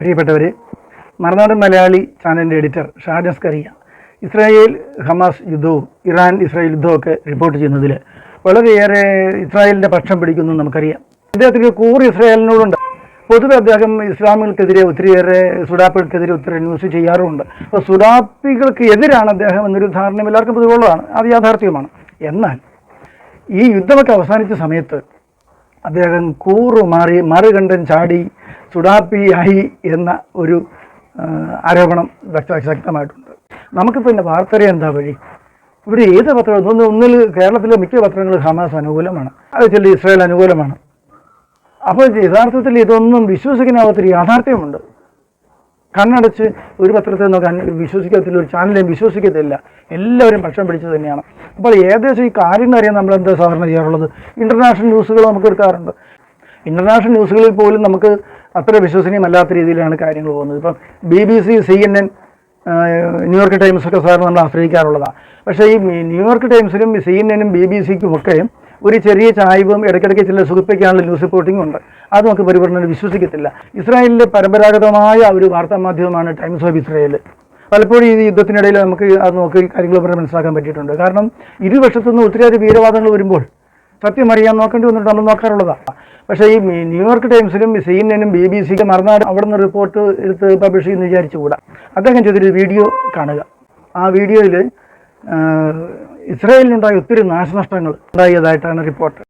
പ്രിയപ്പെട്ടവരെ മറുനാടൻ മലയാളി ചാനലിന്റെ editor Shajan Skaria Israel Hamas യുദ്ധവും ഇറാൻ ഇസ്രായേൽ യുദ്ധവും ഒക്കെ റിപ്പോർട്ട് ചെയ്യുന്നതിൽ വളരെയേറെ ഇസ്രായേലിന്റെ പക്ഷം പിടിക്കുന്നു നമുക്കറിയാം. അദ്ദേഹത്തിന് കൂർ ഇസ്രായേലിനോടുണ്ട്. പൊതുവെ അദ്ദേഹം ഇസ്ലാമികൾക്കെതിരെ ഒത്തിരിയേറെ സുഡാപ്പികൾക്കെതിരെ ഒത്തിരി ന്യൂസ് ചെയ്യാറുമുണ്ട്. അപ്പോൾ സുഡാപ്പികൾക്ക് എതിരാണ് അദ്ദേഹം എന്നൊരു ധാരണ എല്ലാവർക്കും പൊതുവുള്ളതാണ് അത് യാഥാർത്ഥ്യമാണ് എന്നാൽ ഈ യുദ്ധമൊക്കെ അവസാനിച്ച സമയത്ത് അദ്ദേഹം കൂറു മാറി മറുകണ്ഠൻ ചാടി ചുടാപ്പിയായി എന്ന ഒരു ആരോപണം ശക്തമായിട്ടുണ്ട്. നമുക്ക് പിന്നെ വാർത്തരെ എന്താ വഴി? ഇവിടെ ഏത് പത്രം ഒന്ന് ഒന്നിൽ കേരളത്തിലെ മിക്ക പത്രങ്ങൾ ഹമാസ് അനുകൂലമാണ്. അത് ചില ഇസ്രായേൽ അനുകൂലമാണ്. അപ്പോൾ യഥാർത്ഥത്തിൽ ഇതൊന്നും വിശ്വസിക്കാനാവാത്തൊരു യാഥാർത്ഥ്യമുണ്ട്. കണ്ണടച്ച് ഒരു പത്രത്തെ നോക്കാൻ വിശ്വസിക്കത്തില്ല ഒരു ചാനലിനെയും വിശ്വസിക്കത്തില്ല. എല്ലാവരും പക്ഷം പിടിച്ചു തന്നെയാണ്. അപ്പോൾ ഏകദേശം ഈ കാര്യങ്ങൾ അറിയാൻ നമ്മൾ എന്താ സാധാരണ ചെയ്യാറുള്ളത്? ഇന്റർനാഷണൽ ന്യൂസുകൾ നമുക്ക് എടുക്കാറുണ്ട്. ഇന്റർനാഷണൽ ന്യൂസുകളിൽ പോലും നമുക്ക് അത്ര വിശ്വസനീയമല്ലാത്ത രീതിയിലാണ് കാര്യങ്ങൾ പോകുന്നത്. ഇപ്പം B B C C N N New York Times ഒക്കെ സാധാരണ നമ്മൾ ആശ്രയിക്കാറുള്ളതാണ്. പക്ഷേ ഈ ന്യൂയോർക്ക് ടൈംസിലും സി എൻ എനും ബി ബി സിക്കും ഒക്കെ ഒരു ചെറിയ ചായ്വും ഇടയ്ക്കിടയ്ക്ക് ചില സുഖിപ്പിക്കാനുള്ള ന്യൂസ് റിപ്പോർട്ടിംഗ് ഉണ്ട്. അത് നമുക്ക് പരിപൂർണ വിശ്വസിക്കത്തില്ല. ഇസ്രായേലിലെ പരമ്പരാഗതമായ ഒരു വാർത്താ മാധ്യമമാണ് ടൈംസ് ഓഫ് ഇസ്രായേൽ പലപ്പോഴും ഈ യുദ്ധത്തിനിടയിൽ നമുക്ക് അത് നോക്കി കാര്യങ്ങൾ പറഞ്ഞ് മനസ്സിലാക്കാൻ പറ്റിയിട്ടുണ്ട്. കാരണം ഇരുവശത്തു നിന്ന് ഒത്തിരിയേറെ വീരവാദങ്ങൾ വരുമ്പോൾ സത്യം അറിയാൻ നോക്കേണ്ടി വന്നിട്ട് നമ്മൾ നോക്കാറുള്ളതാണ് പക്ഷേ ഈ ന്യൂയോർക്ക് ടൈംസിലും സി എൻ എനും ബി ബി സിക്കും മറുനാട് അവിടെ നിന്ന് റിപ്പോർട്ട് എടുത്ത് പബ്ലിഷ് ചെയ്യുന്ന വിചാരിച്ചുകൂടാ. അദ്ദേഹം ചെയ്തൊരു വീഡിയോ കാണുക. ആ വീഡിയോയിൽ ഇസ്രായേലിനുണ്ടായ ഒത്തിരി നാശനഷ്ടങ്ങൾ ഉണ്ടായതായിട്ടാണ് റിപ്പോർട്ട്.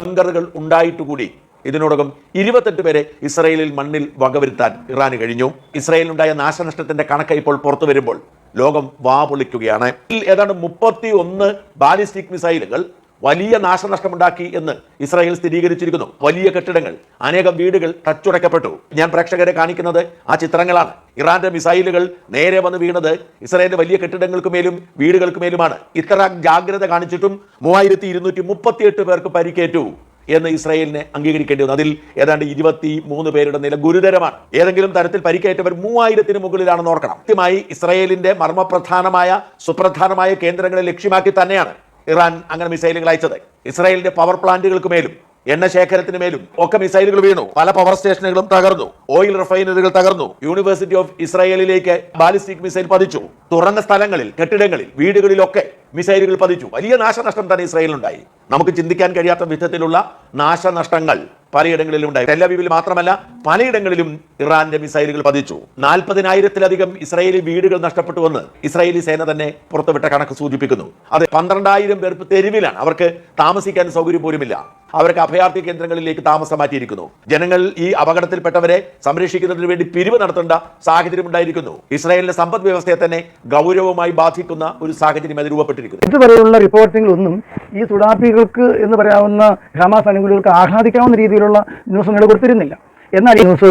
ബങ്കറുകൾ ഉണ്ടായിട്ടുകൂടി. ഇതിനോടകം ഇരുപത്തെട്ട് പേരെ ഇസ്രയേലിൽ മണ്ണിൽ വകവരുത്താൻ ഇറാന് കഴിഞ്ഞു. ഇസ്രയേലിനുണ്ടായ നാശനഷ്ടത്തിന്റെ കണക്ക് ഇപ്പോൾ പുറത്തു വരുമ്പോൾ ലോകം വാ പൊളിക്കുകയാണ്. ഏതാണ്ട് മുപ്പത്തി ഒന്ന് ബാലിസ്റ്റിക് മിസൈലുകൾ വലിയ നാശനഷ്ടമുണ്ടാക്കി എന്ന് ഇസ്രായേൽ സ്ഥിരീകരിച്ചിരിക്കുന്നു. വലിയ കെട്ടിടങ്ങൾ അനേകം വീടുകൾ തച്ചുടയ്ക്കപ്പെട്ടു ഞാൻ പ്രേക്ഷകരെ കാണിക്കുന്നത് ആ ചിത്രങ്ങളാണ്. ഇറാന്റെ മിസൈലുകൾ നേരെ വന്ന് വീണത് ഇസ്രായേലിന്റെ വലിയ കെട്ടിടങ്ങൾക്ക് മേലും വീടുകൾക്ക് മേലുമാണ്. ഇത്ര ജാഗ്രത കാണിച്ചിട്ടും മൂവായിരത്തി ഇരുന്നൂറ്റി മുപ്പത്തിയെട്ട് പേർക്ക് പരിക്കേറ്റു എന്ന് ഇസ്രായേലിനെ അംഗീകരിക്കേണ്ടി വന്നു. അതിൽ ഏതാണ്ട് ഇരുപത്തി മൂന്ന് പേരുടെ നില ഗുരുതരമാണ്. ഏതെങ്കിലും തരത്തിൽ പരിക്കേറ്റവർ മൂവായിരത്തിന് മുകളിലാണെന്ന് ഓർക്കണം. കൃത്യമായി ഇസ്രായേലിന്റെ മർമ്മപ്രധാനമായ സുപ്രധാനമായ കേന്ദ്രങ്ങളെ ലക്ഷ്യമാക്കി തന്നെയാണ് ഇറാൻ അങ്ങനെ മിസൈലുകൾ അയച്ചത്. ഇസ്രായേലിന്റെ പവർ പ്ലാന്റുകൾക്ക് മേലും എണ്ണ ശേഖരത്തിന് മേലും ഒക്കെ മിസൈലുകൾ വീണു. പല പവർ സ്റ്റേഷനുകളും തകർന്നു. ഓയിൽ റിഫൈനറികൾ തകർന്നു. യൂണിവേഴ്സിറ്റി ഓഫ് ഇസ്രായേലിലേക്ക് ബാലിസ്റ്റിക് മിസൈൽ പതിച്ചു. തുറന്ന സ്ഥലങ്ങളിൽ കെട്ടിടങ്ങളിൽ വീടുകളിലൊക്കെ മിസൈലുകൾ പതിച്ചു. വലിയ നാശനഷ്ടം തന്നെ ഇസ്രായേലിനുണ്ടായി. നമുക്ക് ചിന്തിക്കാൻ കഴിയാത്ത വിധത്തിലുള്ള നാശനഷ്ടങ്ങൾ. പലയിടങ്ങളിലും ഉണ്ടായി. ടെല്ലവീവിൽ മാത്രമല്ല പലയിടങ്ങളിലും ഇറാന്റെ മിസൈലുകൾ പതിച്ചു. നാൽപ്പതിനായിരത്തിലധികം ഇസ്രായേലി വീടുകൾ നഷ്ടപ്പെട്ടുവെന്ന് ഇസ്രായേലി സേന തന്നെ പുറത്തുവിട്ട കണക്ക് സൂചിപ്പിക്കുന്നു. അത് പന്ത്രണ്ടായിരം പേർ തെരുവിലാണ്. അവർക്ക് താമസിക്കാൻ സൗകര്യം പോലുമില്ല. അവർക്ക് അഭയാർത്ഥി കേന്ദ്രങ്ങളിലേക്ക് താമസം മാറ്റിയിരിക്കുന്നു. ജനങ്ങൾ ഈ അപകടത്തിൽപ്പെട്ടവരെ സംരക്ഷിക്കുന്നതിന് വേണ്ടി പിരിവ് നടത്തേണ്ട സാഹചര്യം ഉണ്ടായിരിക്കുന്നു. ഇസ്രായേലിന്റെ സമ്പദ് വ്യവസ്ഥയെ തന്നെ ഗൗരവമായി ബാധിക്കുന്ന ഒരു സാഹചര്യം അത് രൂപപ്പെട്ടിരിക്കുന്നു. ഇതുവരെയുള്ള റിപ്പോർട്ടിങ്ങിലൊന്നും ഈ സുഡാപ്പികൾക്ക് എന്ന് പറയാവുന്ന ഹമാസ് അനുകൂലികൾക്ക് ആഹ്ലാദിക്കാവുന്ന രീതിയിലുള്ള ന്യൂസ് കൊടുത്തിരുന്നില്ല എന്നാൽ ഈ ന്യൂസ്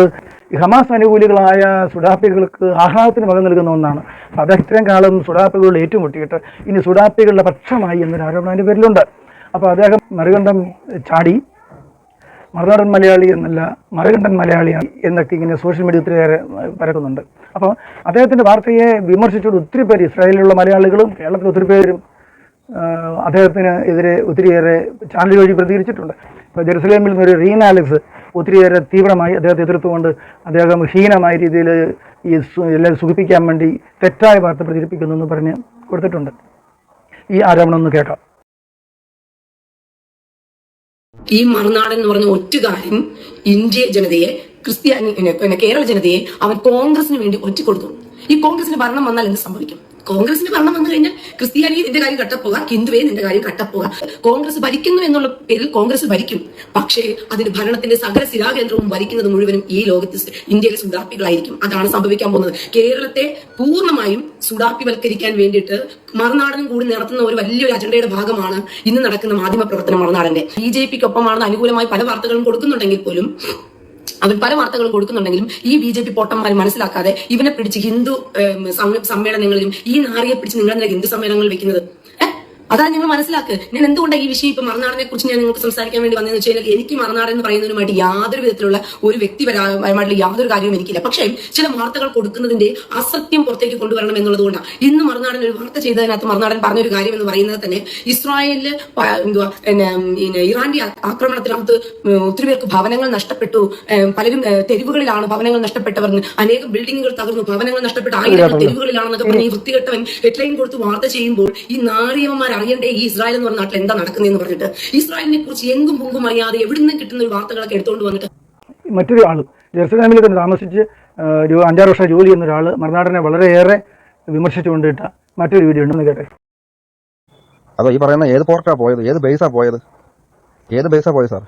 ഹമാസ് അനുകൂലികളായ സുഡാപ്പികൾക്ക് ആഹ്ലാദത്തിന് വക നൽകുന്ന ഒന്നാണ്. അദ്ദേഹം ഇത്രയും കാലം സുഡാപ്പികളോട് ഏറ്റുമുട്ടിയിട്ട് ഇനി സുഡാപ്പികളുടെ പക്ഷമായി എന്നൊരു ആരോപണം അതിന്റെ പേരിലുണ്ട്. അപ്പോൾ അദ്ദേഹം മറുകണ്ഠം ചാടി. മറുനാടൻ മലയാളി എന്നല്ല മറുകണ്ഠൻ മലയാളിയാണ് എന്നൊക്കെ ഇങ്ങനെ സോഷ്യൽ മീഡിയ ഒത്തിരിയേറെ പരക്കുന്നുണ്ട്. അപ്പോൾ അദ്ദേഹത്തിന്റെ വാർത്തയെ വിമർശിച്ചുകൊണ്ട് ഒത്തിരി പേര് ഇസ്രായേലിലുള്ള മലയാളികളും കേരളത്തിൽ ഒത്തിരി പേരും അദ്ദേഹത്തിന് എതിരെ ഒത്തിരിയേറെ ചാനൽ വഴി പ്രതികരിച്ചിട്ടുണ്ട്. ഇപ്പോൾ ജെറുസലേമിൽ നിന്നൊരു റീന ആലക്സ് ഒത്തിരിയേറെ തീവ്രമായി അദ്ദേഹത്തെ എതിർത്തുകൊണ്ട് അദ്ദേഹം ഹീനമായ രീതിയിൽ ഈ എല്ലാവരും സുഖിപ്പിക്കാൻ വേണ്ടി തെറ്റായ വാർത്ത പ്രചരിപ്പിക്കുന്നു എന്ന് പറഞ്ഞ് കൊടുത്തിട്ടുണ്ട്. ഈ ആരോപണം ഒന്ന് കേട്ടോ ഈ മറുനാടൻ എന്ന് പറഞ്ഞ ഒറ്റുകാരൻ ഇന്ത്യ ജനതയെ ക്രിസ്ത്യാനി കേരള ജനതയെ അവൻ കോൺഗ്രസിന് വേണ്ടി ഒറ്റ ഒറ്റിക്കൊടുത്തു. ഈ കോൺഗ്രസിന് ഭരണം വന്നാൽ എന്ത് സംഭവിക്കും? കോൺഗ്രസിന് ഭരണം വന്നു കഴിഞ്ഞാൽ ക്രിസ്ത്യാനി നിന്റെ കാര്യം കട്ടപ്പോക ഹിന്ദുവേ നിന്റെ കാര്യം കട്ടപ്പോക. കോൺഗ്രസ് ഭരിക്കുന്നു എന്നുള്ള പേരിൽ കോൺഗ്രസ് ഭരിക്കും. പക്ഷേ അതിന് ഭരണത്തിന്റെ സകല ശിലാകേന്ദ്രവും ഭരിക്കുന്നത് മുഴുവനും ഈ ലോകത്ത് ഇന്ത്യയിലെ സുഡാപ്പികളായിരിക്കും. അതാണ് സംഭവിക്കാൻ പോകുന്നത്. കേരളത്തെ പൂർണമായും സുഡാപ്പിവൽക്കരിക്കാൻ വേണ്ടിയിട്ട് മറുനാടനും കൂടി നടത്തുന്ന ഒരു വലിയൊരു അജണ്ടയുടെ ഭാഗമാണ് ഇന്ന് നടക്കുന്ന മാധ്യമ പ്രവർത്തനം മറുനാടന്റെ. ബി ജെ പിക്കൊപ്പമാണെന്ന് അനുകൂലമായി പല വാർത്തകളും കൊടുക്കുന്നുണ്ടെങ്കിൽ പോലും അവൻ പല വാർത്തകളും കൊടുക്കുന്നുണ്ടെങ്കിലും ഈ ബി ജെ പി പൊട്ടന്മാർ മനസ്സിലാക്കാതെ ഇവനെ പിടിച്ച് ഹിന്ദു സമ്മേളനങ്ങളിലും ഈ നാറിയെ പിടിച്ച് എന്തിനാ ഹിന്ദു സമ്മേളനങ്ങൾ വെക്കുന്നത്? അതാണ് നിങ്ങൾ മനസ്സിലാക്കുക ഞാൻ എന്തുകൊണ്ടാണ് ഈ വിഷയം ഇപ്പൊ മറന്നാടിനെ കുറിച്ച് ഞാൻ നിങ്ങൾക്ക് സംസാരിക്കാൻ വേണ്ടി വന്നതെന്ന് വെച്ച് കഴിഞ്ഞാൽ എനിക്ക് മറുനാട് എന്ന് പറയുന്നതിനുമായിട്ട് യാതൊരു വിധത്തിലുള്ള ഒരു വ്യക്തിപരമായിട്ടുള്ള യാതൊരു കാര്യവും എനിക്കില്ല. പക്ഷേ ചില വാർത്തകൾ കൊടുക്കുന്നതിന്റെ അസത്യം പുറത്തേക്ക് കൊണ്ടുവരണം എന്നുള്ളതുകൊണ്ടാണ് ഇന്ന് മറുനാടൻ ഒരു വാർത്ത ചെയ്തതിനകത്ത് മറുനാടൻ പറഞ്ഞൊരു കാര്യം എന്ന് പറയുന്നത് തന്നെ ഇസ്രായേലിൽ എന്തുവാ പിന്നെ ഇറാന്റെ ആക്രമണത്തിനകത്ത് ഒത്തിരി പേർക്ക് ഭവനങ്ങൾ നഷ്ടപ്പെട്ടു. പലരും തെരുവുകളിലാണ് ഭവനങ്ങൾ നഷ്ടപ്പെട്ടവർ അനേകം ബിൽഡിങ്ങുകൾ തകർന്നു. ഭവനങ്ങൾ നഷ്ടപ്പെട്ട ആയിരങ്ങൾ തെരുവുകളിലാണെന്നൊക്കെ പറഞ്ഞ് ഈ വൃത്തികെട്ടവൻ ഹെഡ്ലൈൻ കൊടുത്ത് വാർത്ത ചെയ്യുമ്പോൾ ഈ നാറിയവന്മാർ അറിയണ്ടേ ഈ ഇസ്രായേൽ എന്ന് പറഞ്ഞ നാട്ടിൽ എന്താ നടക്കുന്നതെന്ന് പറഞ്ഞിട്ട്? ഇസ്രായേലിനെ കുറിച്ച് എങ്കും പൊങ്കും അറിയാതെ എവിടെ നിന്ന് കിട്ടുന്ന ഒരു വാർത്തകളൊക്കെ എടുത്തുകൊണ്ട് വന്നിട്ട് മറ്റൊരു ആൾ ജെറുസലേമിൽ തന്നെ താമസിച്ച് ഒരു അഞ്ചാറ് വർഷം ജോലി ചെയ്യുന്ന ഒരാൾ മറുനാടനെ വളരെയേറെ വിമർശിച്ചുകൊണ്ടിട്ട മറ്റൊരു വീഡിയോ ഉണ്ടെന്ന് കേട്ടെ. അതോ ഈ പറയുന്ന ഏത് പോർട്ടാ പോയത്? ഏത് ബേസാ പോയത്? ഏത് ബേസാ പോയത് സാർ?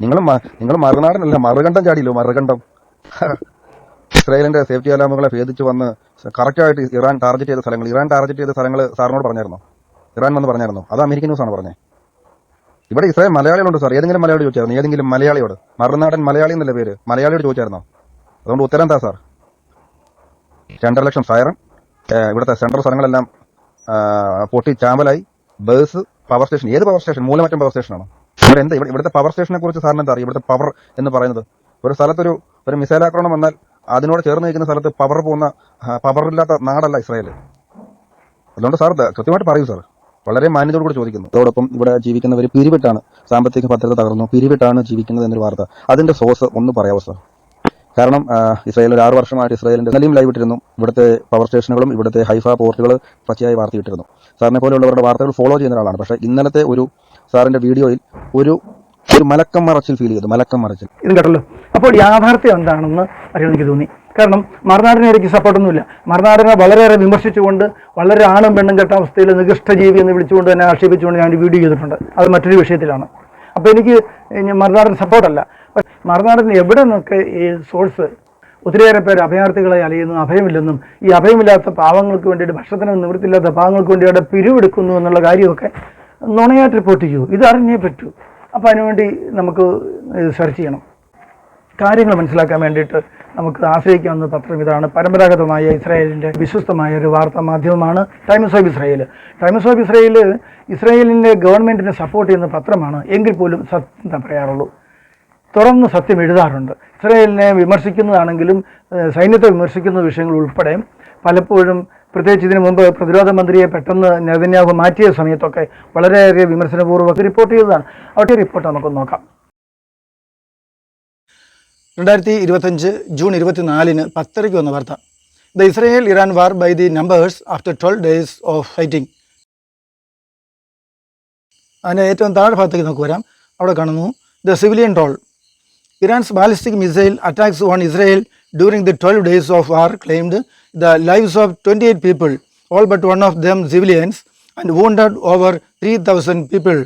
നിങ്ങൾ നിങ്ങൾ മറുനാടനല്ല മറുകണ്ഠം ചാടിയില്ലോ മറുകണ്ഠം? ഇസ്രായേലിന്റെ സേഫ്റ്റി അലാമുകളെ ഭേദിച്ച് വന്ന് കറക്റ്റായിട്ട് ഇറാൻ ടാർഗറ്റ് ചെയ്ത സ്ഥലങ്ങൾ ഇറാൻ ടാർഗറ്റ് ചെയ്ത സ്ഥലങ്ങൾ സാറിനോട് പറഞ്ഞായിരുന്നോ? ഇറാൻ വന്ന് പറഞ്ഞായിരുന്നു? അത് അമേരിക്കൻ ന്യൂസ് ആണ് പറഞ്ഞത് ഇവിടെ ഇസ്രായേൽ മലയാളികളുണ്ട് സാർ ഏതെങ്കിലും മലയാളി ചോദിച്ചായിരുന്നു. ഏതെങ്കിലും മലയാളിയോട്. മറുനാടൻ മലയാളി എന്നല്ലേ പേര്? മലയാളിയോട് ചോദിച്ചായിരുന്നോ? അതുകൊണ്ട് ഉത്തരം എന്താ സാർ? രണ്ടര ലക്ഷം ഫയറും ഇവിടുത്തെ സെൻട്രൽ സ്ഥലങ്ങളെല്ലാം പൊട്ടി ചാമ്പലായി. Base power station. ഏത് പവർ സ്റ്റേഷൻ? മൂലമറ്റം പവർ സ്റ്റേഷനാണോ? ഇവിടെ എന്താ? ഇവിടെ ഇവിടുത്തെ പവർ സ്റ്റേഷനെ കുറിച്ച് സാറിന് എന്താ അറിയാം? ഇവിടുത്തെ പവർ എന്ന് പറയുന്നത്. ഒരു സ്ഥലത്തൊരു ഒരു മിസൈൽ ആക്രമണം വന്നാൽ അതിനോട് ചേർന്ന് നിൽക്കുന്ന സ്ഥലത്ത് പവർ പോകുന്ന പവർ ഇല്ലാത്ത നാടല്ല ഇസ്രായേൽ അതുകൊണ്ട് സാർ കൃത്യമായിട്ട് പറയൂ സാർ. വളരെ മാന്യതയോട് കൂടി ചോദിക്കുന്നു. അതോടൊപ്പം ഇവിടെ ജീവിക്കുന്നവർ പിരിവിട്ടാണ്. സാമ്പത്തിക ഭദ്രത തകർന്നു. പിരിവിട്ടാണ് ജീവിക്കുന്നത് എന്നൊരു വാർത്ത. അതിന്റെ സോഴ്സ് ഒന്ന് പറയാവോ സാർ? കാരണം ഇസ്രായേൽ ഒരു ആറ് വർഷമായിട്ട് ഇസ്രായേലിന്റെ നിലയും ലൈവ് ഇട്ടിരുന്നു. ഇവിടുത്തെ പവർ സ്റ്റേഷനുകളും ഇവിടുത്തെ ഹൈഫ പോർട്ടുകൾ പച്ചയായി വാർത്തയിട്ടിരുന്നു സാറിനെ പോലെയുള്ളവരുടെ വാർത്തകൾ ഫോളോ ചെയ്യുന്ന ഒരാളാണ്. പക്ഷേ ഇന്നലത്തെ ഒരു സാറിന്റെ വീഡിയോയിൽ ഒരു ഒരു മലക്കം മറച്ചിൽ ഫീൽ ചെയ്തു. മലക്കം മറച്ചിൽ. ഇത് കേട്ടല്ലോ. അപ്പോൾ യാഥാർത്ഥ്യം എന്താണെന്ന് അറിയാൻ എനിക്ക് തോന്നി. കാരണം മറുനാടിനെ എനിക്ക് സപ്പോർട്ടൊന്നുമില്ല മറുനാടിനെ വളരെയേറെ വിമർശിച്ചുകൊണ്ട് വളരെ ആണും പെണ്ണും കെട്ട അവസ്ഥയിൽ നികൃഷ്ടജീവി എന്ന് വിളിച്ചുകൊണ്ട് തന്നെ ആക്ഷേപിച്ചുകൊണ്ട് ഞാൻ വീഡിയോ ചെയ്തിട്ടുണ്ട്. അത് മറ്റൊരു വിഷയത്തിലാണ്. അപ്പോൾ എനിക്ക് മറുനാടൻ സപ്പോർട്ടല്ല മറുനാടിന് എവിടെ നിന്നൊക്കെ ഈ സോഴ്സ് ഒത്തിരിയേറെ പേര് അഭയാർത്ഥികളെ അലയുന്നു അഭയമില്ലെന്നും ഈ അഭയമില്ലാത്ത പാവങ്ങൾക്ക് വേണ്ടിയിട്ട് ഭക്ഷണത്തിന് നിവൃത്തിയില്ലാത്ത പാവങ്ങൾക്ക് വേണ്ടി അവിടെ പിരിവെടുക്കുന്നു എന്നുള്ള കാര്യമൊക്കെ നുണയായിട്ട് റിപ്പോർട്ട് ചെയ്യൂ. ഇത് അറിഞ്ഞേ പറ്റൂ. അപ്പോൾ അതിനുവേണ്ടി നമുക്ക് സെർച്ച് ചെയ്യണം. കാര്യങ്ങൾ മനസ്സിലാക്കാൻ വേണ്ടിയിട്ട് നമുക്ക് ആശ്രയിക്കാവുന്ന പത്രം ഇതാണ്. പരമ്പരാഗതമായ ഇസ്രായേലിന്റെ വിശ്വസ്തമായ ഒരു വാർത്താ മാധ്യമമാണ് Times of Israel Times of Israel ഇസ്രായേലിന്റെ ഗവൺമെന്റിനെ സപ്പോർട്ട് ചെയ്യുന്ന പത്രമാണ്. എങ്കിൽ പോലും സത്യം പറയാറുള്ളൂ. തുറന്ന് സത്യം എഴുതാറുണ്ട്. ഇസ്രായേലിനെ വിമർശിക്കുന്നതാണെങ്കിലും സൈന്യത്തെ വിമർശിക്കുന്ന വിഷയങ്ങൾ ഉൾപ്പെടെ പലപ്പോഴും പ്രത്യേകിച്ച് ഇതിനു മുമ്പ് പ്രതിരോധ മന്ത്രിയെ പെട്ടെന്ന് നെതന്യാഹു മാറ്റിയ സമയത്തൊക്കെ വളരെയേറെ വിമർശനപൂർവം റിപ്പോർട്ട് ചെയ്തതാണ്. അവിടെ റിപ്പോർട്ട് നമുക്കൊന്ന് നോക്കാം. രണ്ടായിരത്തി ഇരുപത്തഞ്ച് ജൂൺ ഇരുപത്തിനാലിന് പത്തരയ്ക്ക് വന്ന വാർത്ത. The Israel Iran war by the numbers after twelve days of fighting. അതിന് ഏറ്റവും താഴെ ഭാഗത്തേക്ക് നമുക്ക് വരാം. അവിടെ കാണുന്നു the civilian toll Iran's ballistic missile attacks on Israel during the twelve days of war claimed the lives of twenty eight people all but one of them civilians and wounded over three thousand people.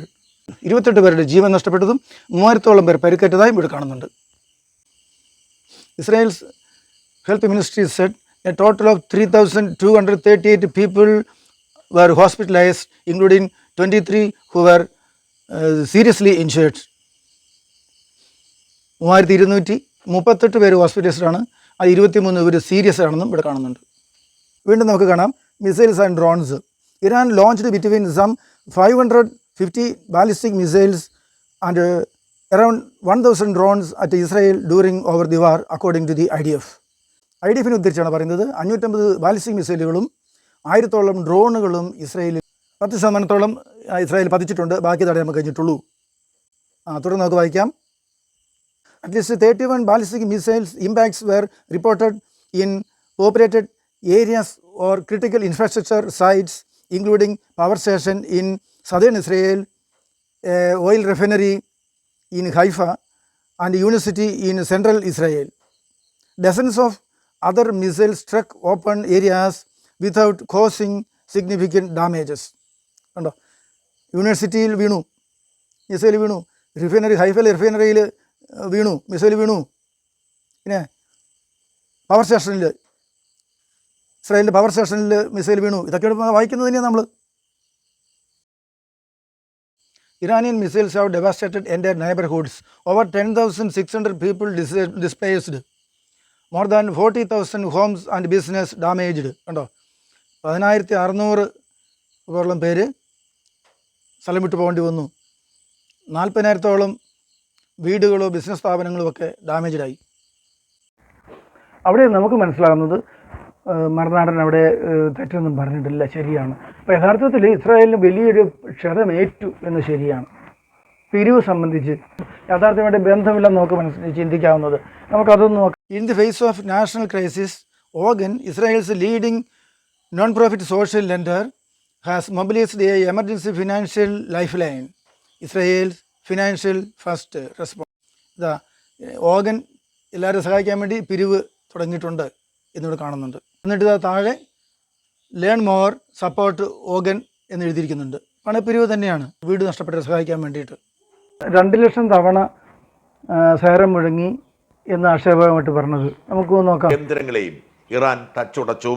ഇരുപത്തെട്ട് പേരുടെ ജീവൻ നഷ്ടപ്പെട്ടതും മൂവായിരത്തോളം പേർ പരിക്കേറ്റതായും ഇവിടെ കാണുന്നുണ്ട്. Israel's health ministry said a total of 3,238 people were hospitalized, including 23 who were uh, seriously injured. മൂവായിരത്തി ഇരുന്നൂറ്റി മുപ്പത്തെട്ട് പേര് ഹോസ്പിറ്റലൈസ്ഡാണ് അത് ഇരുപത്തിമൂന്ന് പേര് സീരിയസ് ആണെന്നും ഇവിടെ കാണുന്നുണ്ട്. വീണ്ടും നമുക്ക് കാണാം. Missiles and drones Iran launched between some five hundred fifty ballistic missiles and one thousand drones at Israel during over the war according to the I D F I D എഫിനെ ഉദ്ധരിച്ചാണ് പറയുന്നത്. അഞ്ഞൂറ്റമ്പത് ബാലിസ്റ്റിക് മിസൈലുകളും ആയിരത്തോളം ഡ്രോണുകളും ഇസ്രായേലിൽ പത്ത് ശതമാനത്തോളം Israel പതിച്ചിട്ടുണ്ട്. ബാക്കി തടയാൻ കഴിഞ്ഞിട്ടുള്ളൂ. തുടർന്ന് നമുക്ക് വായിക്കാം. Least 31 ballistic missiles impacts were reported in populated areas or critical infrastructure sites, including power station in southern Israel, a oil refinery in Haifa, and university in central Israel. Dozens of other missiles struck open areas without causing significant damages. കണ്ടോ യൂണിവേഴ്സിറ്റിയിൽ വീണു missile വീണു refinery hyphal റിഫൈനറിയിൽ വീണു missile വീണു പിന്നെ power സ്റ്റേഷനിൽ ഇസ്രായേലിന്റെ power സ്റ്റേഷനിൽ മിസൈൽ വീണു ഇതൊക്കെ വായിക്കുന്നത് തന്നെയാണ് നമ്മൾ എന്റെ neighbourhoods over ten thousand six hundred people dis displaced more than forty thousand homes and business damaged കണ്ടോ? പതിനായിരത്തി അറുന്നൂറ് ഓളം പേര് സ്ഥലം വിട്ടു പോകേണ്ടി വന്നു. നാൽപ്പതിനായിരത്തോളം വീടുകളോ ബിസിനസ് സ്ഥാപനങ്ങളോ ഒക്കെ ഡാമേജ്ഡായി അവിടെ നമുക്ക് മനസ്സിലാകുന്നത് മറുനാടൻ അവിടെ തെറ്റൊന്നും പറഞ്ഞിട്ടില്ല ശരിയാണ്. അപ്പോൾ യഥാർത്ഥത്തിൽ ഇസ്രായേലിന് വലിയൊരു ക്ഷതമേറ്റു എന്ന് ശരിയാണ്. പിരിവ് സംബന്ധിച്ച് യഥാർത്ഥമായിട്ട് ബന്ധമില്ലെന്ന് നമുക്ക് മനസ്സിൽ ചിന്തിക്കാവുന്നത്. നമുക്കതൊന്ന് നോക്കാം. In the face of national crisis Ogen Israel's leading non profit social lender has mobilised a emergency financial life line Israel financial first response ഇതാ ഓഗൻ എല്ലാവരും സഹായിക്കാൻ വേണ്ടി പിരിവ് തുടങ്ങിയിട്ടുണ്ട് എന്നിവിടെ കാണുന്നുണ്ട്. എന്നിട്ട് ഇതാ താഴെ ലേൺ മോർ സപ്പോർട്ട് ഓഗൻ എന്ന് എഴുതിയിരിക്കുന്നുണ്ട് പണപ്പിരിവ് തന്നെയാണ്. വീട് നഷ്ടപ്പെട്ടവരെ സഹായിക്കാൻ വേണ്ടിയിട്ട്. രണ്ട് ലക്ഷം തവണ സേരം മുഴങ്ങി എന്ന് ആക്ഷേപമായിട്ട് പറഞ്ഞത്. നമുക്ക് നോക്കാം. കേന്ദ്രങ്ങളെയും ഇറാൻ തച്ചുടച്ചു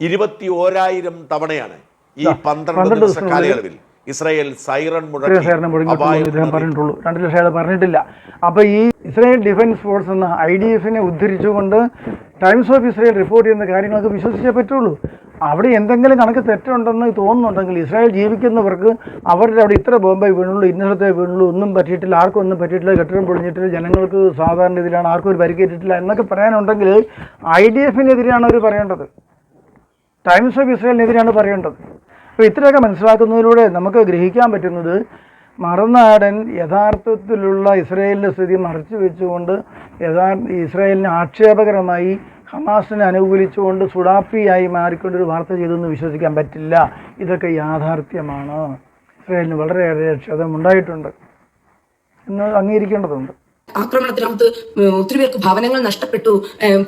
ഇരുപത്തി ഓരായിരം തവണയാണ് ഈ പന്ത്രണ്ട് ദിവസ കാലയളവിൽ ഇസ്രായേൽ സൈറൺ പറഞ്ഞിട്ടുള്ളൂ. രണ്ട് ലക്ഷം അയാൾ പറഞ്ഞിട്ടില്ല. അപ്പോൾ ഈ ഇസ്രായേൽ ഡിഫൻസ് ഫോഴ്സ് എന്ന ഐ ഡി എഫിനെ ഉദ്ധരിച്ചുകൊണ്ട് ടൈംസ് ഓഫ് ഇസ്രായേൽ റിപ്പോർട്ട് ചെയ്യുന്ന കാര്യങ്ങളൊക്കെ വിശ്വസിച്ചേ പറ്റുള്ളൂ. അവിടെ എന്തെങ്കിലും കണക്ക് തെറ്റുണ്ടെന്ന് തോന്നുന്നുണ്ടെങ്കിൽ ഇസ്രായേൽ ജീവിക്കുന്നവർക്ക് അവരുടെ അവിടെ ഇത്ര ബോംബെ വീണുള്ളൂ ഇന്ന സ്ഥലത്തെ വീണുള്ളൂ ഒന്നും പറ്റിയിട്ടില്ല ആർക്കും ഒന്നും പറ്റിയിട്ടില്ല കെട്ടിടം പൊളിഞ്ഞിട്ടില്ല ജനങ്ങൾക്ക് സാധാരണ ഇതിലാണ് ആർക്കും ഒരു പരിക്കേറ്റിട്ടില്ല എന്നൊക്കെ പറയാനുണ്ടെങ്കിൽ ഐ ഡി എഫിനെതിരെയാണ് അവർ പറയേണ്ടത്. ടൈംസ് ഓഫ് ഇസ്രായേലിനെതിരെയാണ് പറയേണ്ടത്. അപ്പോൾ ഇത്രയൊക്കെ മനസ്സിലാക്കുന്നതിലൂടെ നമുക്ക് ഗ്രഹിക്കാൻ പറ്റുന്നത് മറുനാടൻ യഥാർത്ഥത്തിലുള്ള ഇസ്രയേലിന്റെ സ്ഥിതി മറച്ചു വെച്ചുകൊണ്ട് യഥാർത്ഥ ഇസ്രയേലിന് ആക്ഷേപകരമായി ഹമാസിനെ അനുകൂലിച്ചുകൊണ്ട് സുഡാപ്പിയായി മാറിക്കൊണ്ടൊരു വാർത്ത ചെയ്തെന്ന് വിശ്വസിക്കാൻ പറ്റില്ല. ഇതൊക്കെ യാഥാർത്ഥ്യമാണ്. ഇസ്രയേലിന് വളരെയേറെ ക്ഷതമുണ്ടായിട്ടുണ്ട്. എന്ന് അംഗീകരിക്കേണ്ടതുണ്ട്. ആക്രമണത്തിനകത്ത് ഒത്തിരി പേർക്ക് ഭവനങ്ങൾ നഷ്ടപ്പെട്ടു.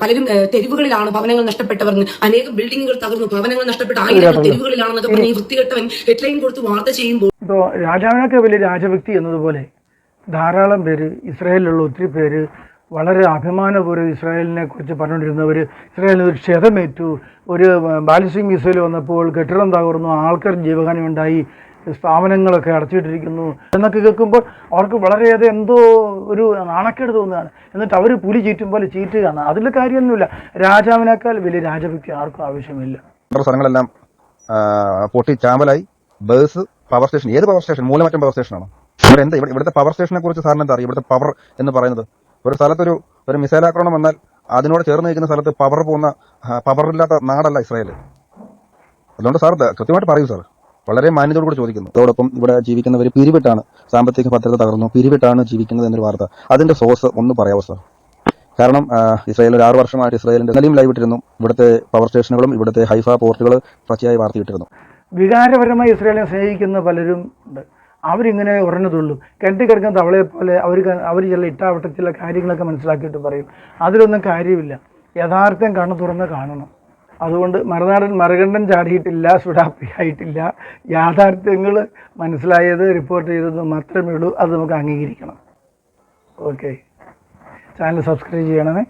പലരും തെരുവുകളിലാണ് ഭവനങ്ങൾ നഷ്ടപ്പെട്ടവർ. അനേകം ബിൽഡിങ്ങുകൾ തകർന്നു. ഭവനങ്ങൾ നഷ്ടപ്പെട്ട. ആയിരങ്ങൾ തെരുവുകളിലാണെന്നൊക്കെ പറഞ്ഞ് ഈ വൃത്തികെട്ടവൻ ഹെഡ്ലൈൻ കൊടുത്ത് വാർത്ത ചെയ്യുമ്പോൾ ഇപ്പോൾ രാജാവിനൊക്കെ വലിയ രാജവ്യക്തി എന്നതുപോലെ ധാരാളം പേര് ഇസ്രായേലിലുള്ള ഒത്തിരി പേര് വളരെ അഭിമാനപൂർവം ഇസ്രായേലിനെ കുറിച്ച് പറഞ്ഞുകൊണ്ടിരുന്നവർ ഇസ്രായേലിന് ഒരു ക്ഷതമേറ്റു. ഒരു ബാലിസ്റ്റിക് മിസൈൽ വന്നപ്പോൾ കെട്ടിടം തകർന്നു. ആൾക്കാർ ജീവഹാനിയുണ്ടായി. സ്ഥാപനങ്ങളൊക്കെ അടച്ചിട്ടിരിക്കുന്നു എന്നൊക്കെ കേൾക്കുമ്പോൾ അവർക്ക് വളരെയധികം എന്തോ ഒരു നാണക്കേട് തോന്നുകയാണ്. എന്നിട്ട് അവർ പുലി ചീറ്റും പോലെ ചീറ്റുകയാണ്. അതിൽ കാര്യമൊന്നുമില്ല. രാജാവിനേക്കാൾ വലിയ രാജഭക്തി ആർക്കും ആവശ്യമില്ല. സ്ഥലങ്ങളെല്ലാം പൊട്ടി ചാമ്പലായി. ബസ് പവർ സ്റ്റേഷൻ ഏത് പവർ സ്റ്റേഷൻ മൂലമറ്റം പവർ സ്റ്റേഷനാണോ ഇവിടെ എന്താ ഇവിടെ ഇവിടുത്തെ പവർ സ്റ്റേഷനെ കുറിച്ച് സാറിന് എന്താ അറിയാം? ഇവിടുത്തെ പവർ എന്ന് പറയുന്നത്. ഒരു സ്ഥലത്തൊരു ഒരു മിസൈൽ ആക്രമണം വന്നാൽ അതിനോട് ചേർന്ന് നിൽക്കുന്ന സ്ഥലത്ത് പവർ പോകുന്ന പവർ ഇല്ലാത്ത നാടല്ല ഇസ്രായേൽ അതുകൊണ്ട് സാർ കൃത്യമായിട്ട് പറയൂ സാർ. വളരെ മാന്യതയോട് കൂടി ചോദിക്കുന്നു. അതോടൊപ്പം ഇവിടെ ജീവിക്കുന്നവർ പിരിവിട്ടാണ് സാമ്പത്തിക ഭദ്രത തകർന്നു പിരിവിട്ടാണ് ജീവിക്കുന്നത് എന്നൊരു വാർത്ത. അതിന്റെ സോഴ്സ് ഒന്ന് പറയാവോ സാർ? കാരണം ഇസ്രായേൽ ഒരു ആറ് വർഷമായിട്ട് ഇസ്രായേലിന്റെ നിലയും ലൈവ് ഇട്ടിരുന്നു. ഇവിടുത്തെ പവർ സ്റ്റേഷനുകളും ഇവിടുത്തെ ഹൈഫ പോർട്ടുകൾ പച്ചയായി വാർത്തയിട്ടിരുന്നു വികാരപരമായി ഇസ്രായേലിനെ സ്നേഹിക്കുന്ന പലരും ഉണ്ട്. അവരിങ്ങനെ ഉറഞ്ഞതുള്ളൂ. കെട്ടിക്കിടക്കുന്ന കിടക്കുന്ന പോലെ അവർ അവർ ചില ഇട്ടാവട്ടത്തിലെ കാര്യങ്ങളൊക്കെ മനസ്സിലാക്കിയിട്ട് പറയും. അതിലൊന്നും കാര്യമില്ല. യഥാർത്ഥം കണ്ണു തുറന്ന് കാണണം. അതുകൊണ്ട് മറുനാടൻ മറുകണ്ഠൻ ചാടിയിട്ടില്ല സുഡാപ്പി ആയിട്ടില്ല. യാഥാർത്ഥ്യങ്ങൾ മനസ്സിലായത് റിപ്പോർട്ട് ചെയ്തത് മാത്രമേ ഉള്ളൂ. അത് നമുക്ക് അംഗീകരിക്കണം. ഓക്കെ ചാനൽ സബ്സ്ക്രൈബ് ചെയ്യണമേ.